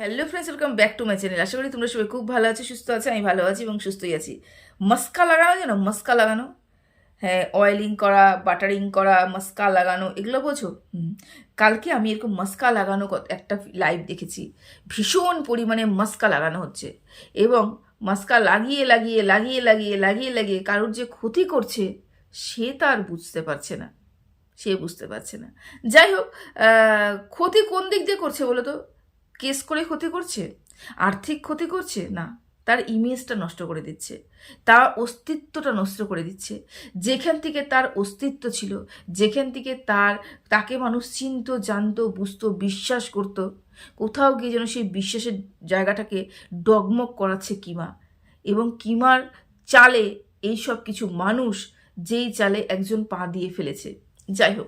Hello friends welcome back to my channel আশা করি তোমরা সবাই খুব ভালো আছো, সুস্থ আছো, আমি ভালো আছি এবং সুস্থই আছি। মস্কা লাগানো, জানো? মস্কা লাগানো? হ্যাঁ অয়েলিং করা বাটারিং করা, মস্কা লাগানো, এগুলো বোঝো। কালকে আমি এরকম মস্কা লাগানো একটা লাইভ দেখেছি। ভীষণ পরিমাণে মস্কা লাগানো হচ্ছে। এবং মাস্কা লাগিয়ে লাগিয়ে লাগিয়ে লাগিয়ে লাগিয়ে লাগিয়ে কারোর যে ক্ষতি করছে, সে তার বুঝতে পারছে না। সে বুঝতে পারছে না। যাই হোক ক্ষতি কোন দিক দিয়ে করছে বলো তো? কেস করে ক্ষতি করছে? আর্থিক ক্ষতি করছে? না, তার ইমেজটা নষ্ট করে দিচ্ছে। তার অস্তিত্বটা নষ্ট করে দিচ্ছে। যেখান থেকে তার অস্তিত্ব ছিল, যেখান থেকে তার, তাকে মানুষ চিনত, জানতো, বুঝতো, বিশ্বাস করত, কোথাও গিয়ে যেন সেই বিশ্বাসের জায়গাটাকে ডগমগ করাচ্ছে কিমা। এবং কিমার চালে এই সব কিছু মানুষ যেই চালে একজন পা দিয়ে ফেলেছে। যাই হোক।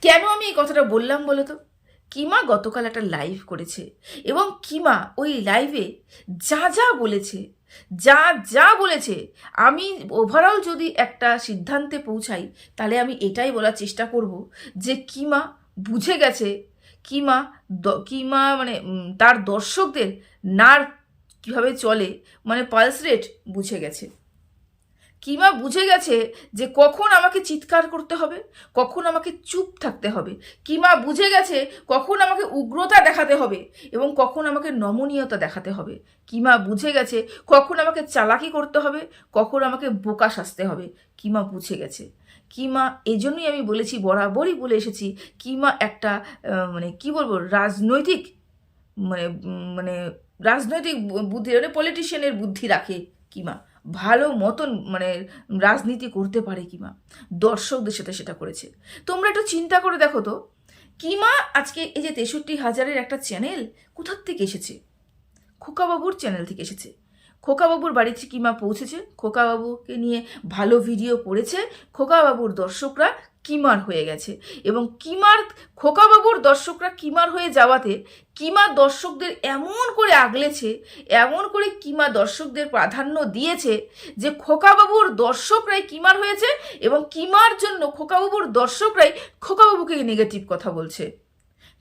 কেন আমি এই কথাটা বললাম বলো তো? কিমা গতকাল একটা লাইভ করেছে এবং কিমা ওই লাইভে যা যা বলেছে, যা যা বলেছে, আমি ওভারঅল যদি একটা সিদ্ধান্তে পৌঁছাই, তাহলে আমি এটাই বলার চেষ্টা করব যে কিমা বুঝে গেছে, কিমা কিমা মানে তার দর্শকদের নার কীভাবে চলে মানে পালস রেট বুঝে গেছে। কিমা বুঝে গেছে যে কখন আমাকে চিৎকার করতে হবে? কখন আমাকে চুপ থাকতে হবে? কিমা বুঝে গেছে কখন আমাকে উগ্রতা দেখাতে হবে? এবং কখন আমাকে নমনীয়তা দেখাতে হবে? কিমা বুঝে গেছে কখন আমাকে চালাকি করতে হবে? কখন আমাকে বোকা সাজতে হবে? কিমা বুঝে গেছে? কিমা এজন্যই আমি বলেছি, বরাবরই বলে এসেছি কিমা একটা মানে কি বলব, রাজনৈতিক মানে মানে রাজনৈতিক বুদ্ধি মানে পলিটিশিয়ানের বুদ্ধি রাখে কিমা ভালো মতন মানে রাজনীতি করতে পারে কিমা। দর্শকদের সাথে সেটা করেছে। তোমরা একটু চিন্তা করে দেখো তো। কিমা আজকে এই যে তেষট্টি হাজারের একটা চ্যানেল কোথার থেকে এসেছে? খোকাবাবুর চ্যানেল থেকে এসেছে। খোকাবাবুর বাড়িতে কিমা পৌঁছেছে। খোকাবাবুকে নিয়ে ভালো ভিডিও করেছে। খোকাবাবুর দর্শকরা কিমার হয়ে গেছে এবং কিমার খোকাবাবুর দর্শকরা কিমার হয়ে যাওয়াতে কিমা দর্শকদের এমন করে আগলেছে, এমন করে কিমা দর্শকদের প্রাধান্য দিয়েছে যে খোকাবাবুর দর্শকরাই কিমার হয়েছে এবং কিমার জন্য খোকাবাবুর দর্শকরাই খোকাবাবুকে নেগেটিভ কথা বলছে।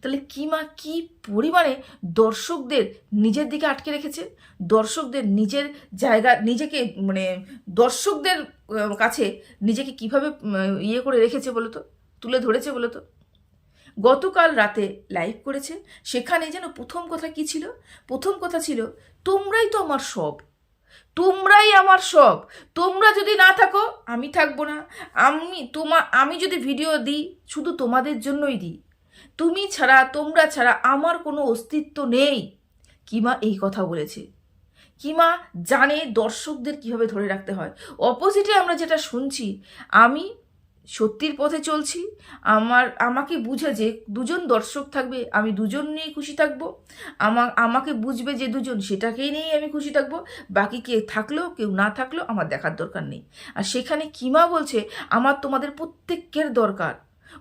তাহলে কি মা, কি পরিমাণে দর্শকদের নিজের দিকে আটকে রেখেছে? দর্শকদের নিজের জায়গা, নিজেকে মানে দর্শকদের কাছে নিজেকে কীভাবে ইয়ে করে রেখেছে বলো তো? তুলে ধরেছে বলো তো? গতকাল রাতে লাইভ করেছে। সেখানে যেন প্রথম কথা কি ছিল? প্রথম কথা ছিল, তোমরাই তো আমার সব। তোমরাই আমার সব। তোমরা যদি না থাকো, আমি থাকব না। আমি তোমা, আমি যদি ভিডিও দিই, শুধু তোমাদের জন্যই দিই। তুমি ছাড়া, তোমরা ছাড়া আমার কোনো অস্তিত্ব নেই। কিমা এই কথা বলেছে। কিমা জানে দর্শকদের কীভাবে ধরে রাখতে হয়। অপোজিটে আমরা যেটা শুনছি, আমি সত্যির পথে চলছি, আমার, আমাকে বুঝে যে দুজন দর্শক থাকবে, আমি দুজন নিয়েই খুশি থাকব, আমা, আমাকে বুঝবে যে দুজন, সেটাকেই নিয়েই আমি খুশি থাকব, বাকি কে থাকলেও, কেউ না থাকলেও আমার দেখার দরকার নেই। আর সেখানে কিমা বলছে, আমার তোমাদের প্রত্যেকের দরকার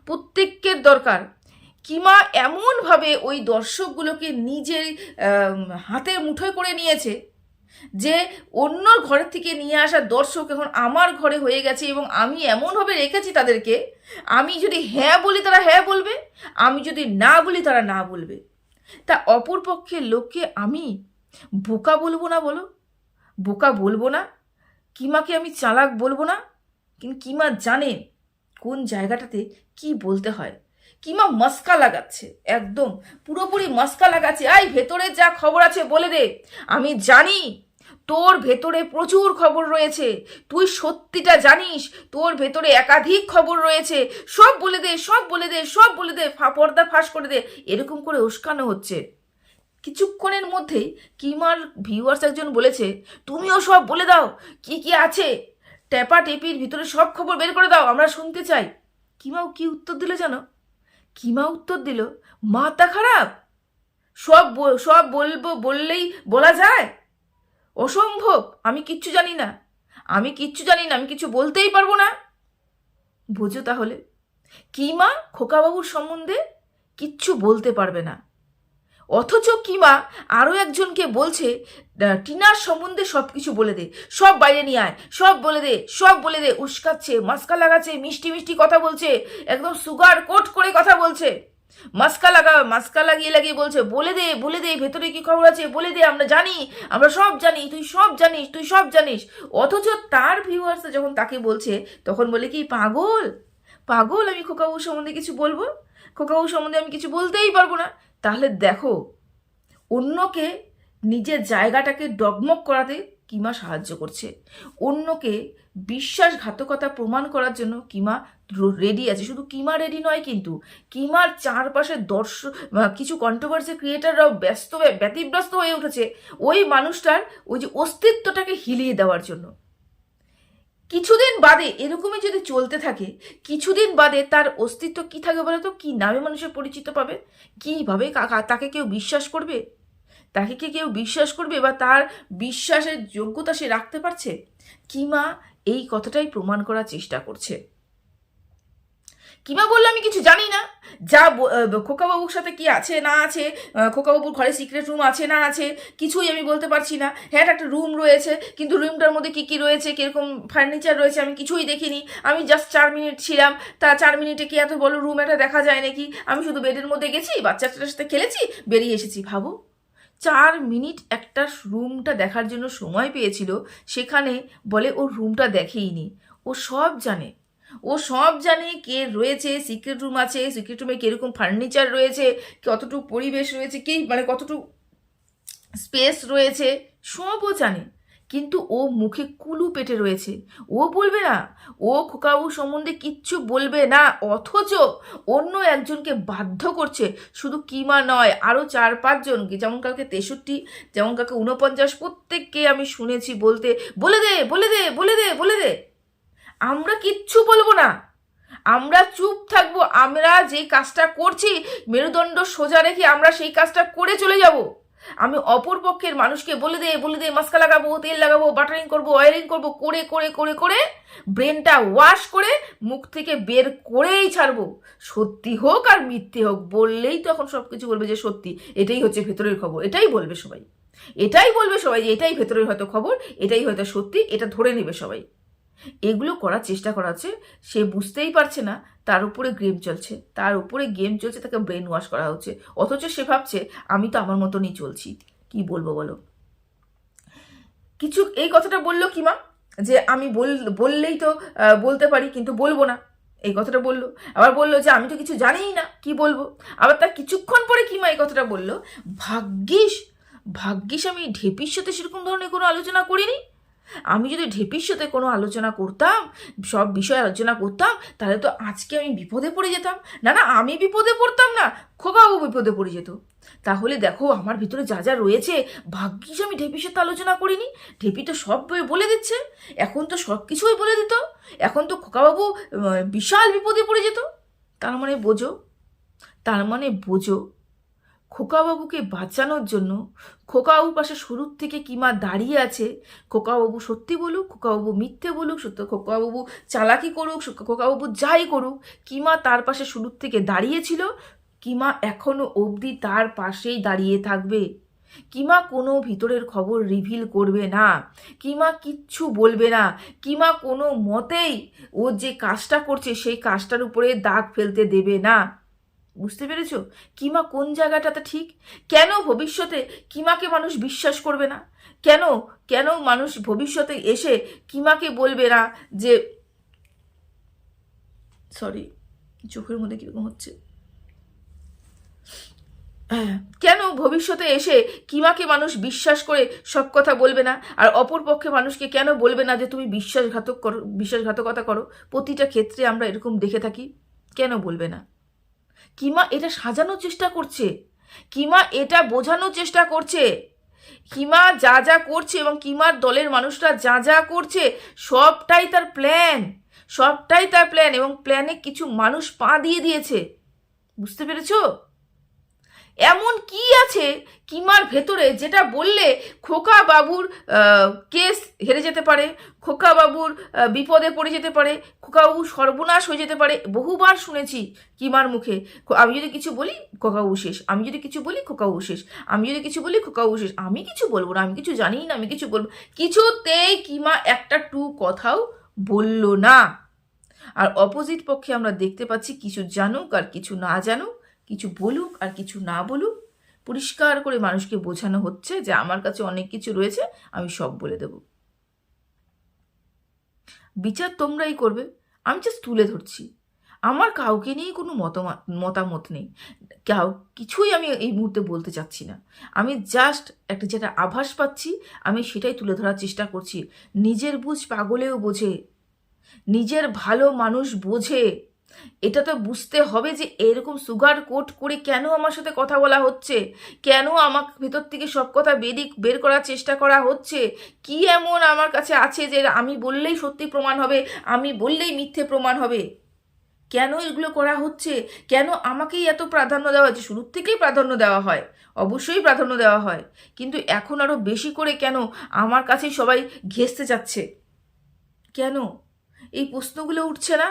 প্রত্যেকের দরকার। কিমা এমনভাবে ওই দর্শকগুলোকে নিজের হাতের মুঠোয় করে নিয়েছে যে অন্য ঘরের থেকে নিয়ে আসা দর্শক এখন আমার ঘরে হয়ে গেছে এবং আমি এমনভাবে রেখেছি তাদেরকে, আমি যদি হ্যাঁ বলি তারা হ্যাঁ বলবে, আমি যদি না বলি তারা না বলবে। তা অপর পক্ষের লোককে আমি বোকা বলব না বলো? বোকা বলব না? কিমাকে আমি চালাক বলব না? কিন্তু কিমা জানে কোন জায়গাটাতে কি বলতে হয়। কিমা মস্কা লাগাচ্ছে? একদম পুরোপুরি মস্কা লাগাচ্ছে। আই ভেতরে যা খবর আছে বলে দে। আমি জানি তোর ভেতরে প্রচুর খবর রয়েছে। তুই সত্যিটা জানিস, তোর ভেতরে একাধিক খবর রয়েছে। সব বলে দে, সব বলে দে, সব বলে দে পর্দা ফাঁস করে দে। এরকম করে উস্কানো হচ্ছে। কিছুক্ষণের মধ্যেই কিমার ভিউয়ার্স একজন বলেছে, তুমিও সব বলে দাও, কি কি আছে? ট্যাপা টেপির ভিতরে সব খবর বের করে দাও, আমরা শুনতে চাই। কিমাও কি উত্তর দিল জানো? কিমা উত্তর দিল? মাথা খারাপ। সব সব বলব, বললেই বলা যায়? অসম্ভব, আমি কিচ্ছু জানি না। আমি কিচ্ছু জানি না, আমি কিছু বলতেই পারব না। বোঝো তাহলে। কিমা খোকাবাবুর সম্বন্ধে কিচ্ছু বলতে পারবে না। অথচ কিমা আরও একজনকে বলছে টিনার সম্বন্ধে সব কিছু বলে দে, সব বাইরে নিয়ে আয়, সব বলে দে, সব বলে দে, উস্কাচ্ছে, মাস্কা লাগাচ্ছে, মিষ্টি মিষ্টি কথা বলছে, একদম সুগার কোট করে কথা বলছে। মাস্কা লাগা, মাস্কা লাগিয়ে লাগিয়ে বলছে, বলে দে বলে দে, ভেতরে কি খবর আছে, বলে দে, আমরা জানি, আমরা সব জানি, তুই সব জানিস, তুই সব জানিস। অথচ তার ভিউয়ার্স যখন তাকে বলছে, তখন বলে কি, পাগল পাগল, আমি খোকাবু সম্বন্ধে কিছু বলব? খোকাবু সম্বন্ধে আমি কিছু বলতেই পারব না। তাহলে দেখো, অন্যকে নিজের জায়গাটাকে ডগমগ করাতে কিমা সাহায্য করছে। অন্যকে বিশ্বাসঘাতকতা প্রমাণ করার জন্য কিমা রেডি আছে। শুধু কিমা রেডি নয় কিন্তু, কিমার চারপাশে দর্শক কিছু কন্ট্রোভার্সি ক্রিয়েটাররাও ব্যস্ত ব্যতিব্যস্ত হয়ে উঠেছে। ওই মানুষটার ওই যে অস্তিত্বটাকে হিলিয়ে দেওয়ার জন্য। কিছুদিন বাদে এরকমই যদি চলতে থাকে, কিছুদিন বাদে তার অস্তিত্ব কি থাকে বলো তো কী নামে মানুষের পরিচিত পাবে? কীভাবে তাকে কেউ বিশ্বাস করবে? তাকে কি কেউ বিশ্বাস করবে বা তার বিশ্বাসের যোগ্যতা সে রাখতে পারছে? কিমা এই কথাটাই প্রমাণ করার চেষ্টা করছে। কিমা বললে আমি কিছু জানি না। যা খোকাবাবুর সাথে কি আছে, না আছে খোকাবাবুর ঘরে সিক্রেট রুম আছে, না আছে, কিছুই আমি বলতে পারছি না। হ্যাঁ একটা রুম রয়েছে, কিন্তু রুমটার মধ্যে কি কি রয়েছে, কীরকম ফার্নিচার রয়েছে আমি কিছুই দেখিনি। আমি জাস্ট চার মিনিট ছিলাম, তা চার মিনিটে কি এত বড় রুম একটা দেখা যায় নাকি? আমি শুধু বেডের মধ্যে গেছি, বাচ্চাটার সাথে খেলেছি, বেরিয়ে এসেছি। ভাবো, চার মিনিট একটা রুমটা দেখার জন্য সময় পেয়েছিল, সেখানে বলে ও রুমটা দেখেইনি। ও সব জানে। ও সব জানে কে রয়েছে সিক্রেট রুম আছে সিক্রেট রুমে কীরকম ফার্নিচার রয়েছে, কতটুকু পরিবেশ রয়েছে, কি মানে কতটুকু স্পেস রয়েছে সবও জানে। কিন্তু ও মুখে কুলু পেটে রয়েছে। ও বলবে না, ও খোকাবু সম্বন্ধে কিচ্ছু বলবে না, অথচ অন্য একজনকে বাধ্য করছে। শুধু কিমা নয় আরও চার পাঁচজন যেমন কালকে তেষট্টি, যেমন কালকে উনপঞ্চাশ প্রত্যেককে আমি শুনেছি বলতে, বলে দে বলে দে বলে দে বলে দে। আমরা কিচ্ছু বলব না। আমরা চুপ থাকব, আমরা যে কাজটা করছি, মেরুদণ্ড সোজা রেখে আমরা সেই কাজটা করে চলে যাব। আমি অপর পক্ষের মানুষকে বলে দে বলে দে, মাস্কা লাগাবো, তেল লাগাবো, বাটারিং করব অয়েলিং করব, করে করে করে করে ব্রেনটা ওয়াশ করে মুখ থেকে বের করেই ছাড়বো। সত্যি হোক আর মিথ্যে হোক, বললেই তো এখন সব কিছু বলবে যে সত্যি। এটাই হচ্ছে ভেতরের খবর, এটাই বলবে সবাই। এটাই বলবে সবাই যে এটাই ভেতরের হয়তো খবর, এটাই হয়তো সত্যি, এটা ধরে নেবে সবাই। এগুলো করার চেষ্টা করা হচ্ছে সে বুঝতেই পারছে না তার উপরে গেম চলছে। তার উপরে গেম চলছে, তাকে ব্রেন ওয়াশ করা হচ্ছে। অথচ সে ভাবছে, আমি তো আমার মতনই চলছি। কি বলব বলো? কিছু এই কথাটা বলল কিমা যে আমি বল, বললেই তো বলতে পারি, কিন্তু বলব না। এই কথাটা বলল। আবার বলল যে, আমি তো কিছু জানিই না, কি বলব? আবার তার কিছুক্ষণ পরে কিমা এই কথাটা বলল? ভাগ্যিস ভাগ্যিস আমি ঢেপির সাথে সেরকম ধরনের কোনো আলোচনা করিনি। আমি যদি ঢেপির সাথে কোনো আলোচনা করতাম, সব বিষয়ে আলোচনা করতাম, তাহলে তো আজকে আমি বিপদে পড়ে যেতাম। না না, আমি বিপদে পড়তাম না, খোকাও বিপদে পড়ে যেত। তাহলে দেখো, আমার ভিতরে যা যা রয়েছে, ভাগ্যিস আমি ঢেপির সাথে আলোচনা করিনি। ঢেপি তো সব বলে দিচ্ছে। এখন তো সব কিছুই বলে দিত। এখন তো খোকাবাবু বিশাল বিপদে পড়ে যেত। তার মানে বোঝো, তার মানে বোঝো খোকাবাবুকে বাঁচানোর জন্য খোকাবাবুর পাশে শুরুর থেকে কিমা দাঁড়িয়ে আছে? খোকাবাবু সত্যি বলুক, খোকাবাবু মিথ্যে বলুক, সত্য খোকাবাবু চালাকি করুক খোকাবাবু যাই করুক কিমা তার পাশে শুরুর থেকে দাঁড়িয়েছিল? কিমা এখনও অবধি তার পাশেই দাঁড়িয়ে থাকবে? কিমা কোনো ভিতরের খবর রিভিল করবে না? কিমা কিচ্ছু বলবে না? কিমা কোনো মতেই ও যে কাজটা করছে, সেই কাজটার উপরে দাগ ফেলতে দেবে না? বুঝতে পেরেছ? কিমা কোন জায়গাটাতে ঠিক? কেন ভবিষ্যতে কিমাকে মানুষ বিশ্বাস করবে না? কেন কেন মানুষ ভবিষ্যতে এসে কিমাকে বলবে না যে সরি চোখের মধ্যে কীরকম হচ্ছে? হ্যাঁ, কেন ভবিষ্যতে এসে কিমাকে মানুষ বিশ্বাস করে সব কথা বলবে না? আর অপর পক্ষে মানুষকে কেন বলবে না যে তুমি বিশ্বাসঘাতক করো বিশ্বাসঘাতকতা করো? প্রতিটা ক্ষেত্রে আমরা এরকম দেখে থাকি। কেন বলবে না? কিমা এটা সাজানোর চেষ্টা করছে। কিমা এটা বোঝানোর চেষ্টা করছে। কিমা যা যা করছে এবং কিমার দলের মানুষরা যা যা করছে, সবটাই তার প্ল্যান সবটাই তার প্ল্যান এবং প্ল্যানে কিছু মানুষ পা দিয়ে দিয়েছে। বুঝতে পেরেছ? এমন কি আছে কিমার ভেতরে যেটা বললে খোকা বাবুর কেস হেরে যেতে পারে, খোকা বাবুর বিপদে পড়ে যেতে পারে, খোকা বাবু সর্বনাশ হয়ে যেতে পারে? বহুবার শুনেছি কিমার মুখে। আমি যদি কিছু বলি খোকাবু শেষ। আমি যদি কিছু বলি খোকাবু শেষ। আমি যদি কিছু বলি খোকাবু শেষ। আমি কিছু বলব না, আমি কিছু জানি না, আমি কিছু বলব। কিছুতেই কিমা একটা টু কথাও বলল না। আর অপোজিট পক্ষে আমরা দেখতে পাচ্ছি কিছু জানুক আর কিছু না জানুক কিছু বলুক আর কিছু না বলুক, পরিষ্কার করে মানুষকে বোঝানো হচ্ছে যে আমার কাছে অনেক কিছু রয়েছে, আমি সব বলে দেব। বিচার তোমরাই করবে, আমি জাস্ট তুলে ধরছি। আমার কাউকে নিয়ে কোনো মতামত মতামত নেই। কাউ, কিছুই আমি এই মুহূর্তে বলতে চাচ্ছি না। আমি জাস্ট একটা যেটা আভাস পাচ্ছি, আমি সেটাই তুলে ধরার চেষ্টা করছি। নিজের বুঝ পাগলেও বোঝে। নিজের ভালো মানুষ বোঝে। এটা তো বুঝতে হবে যে এরকম সুগার কোট করে কেন আমার সাথে কথা বলা হচ্ছে? কেন আমার ভেতর থেকে সব কথা বেরিয়ে বের করার চেষ্টা করা হচ্ছে? কি এমন আমার কাছে আছে যে আমি বললেই সত্যি প্রমাণ হবে, আমি বললেই মিথ্যে প্রমাণ হবে? কেন এগুলো করা হচ্ছে? কেন আমাকেই এত প্রাধান্য দেওয়া হচ্ছে শুরুর থেকেই প্রাধান্য দেওয়া হয়, অবশ্যই প্রাধান্য দেওয়া হয়। কিন্তু এখন আরও বেশি করে কেন আমার কাছে সবাই ঘেঁচতে যাচ্ছে? কেন? এই প্রশ্নগুলো উঠছে না?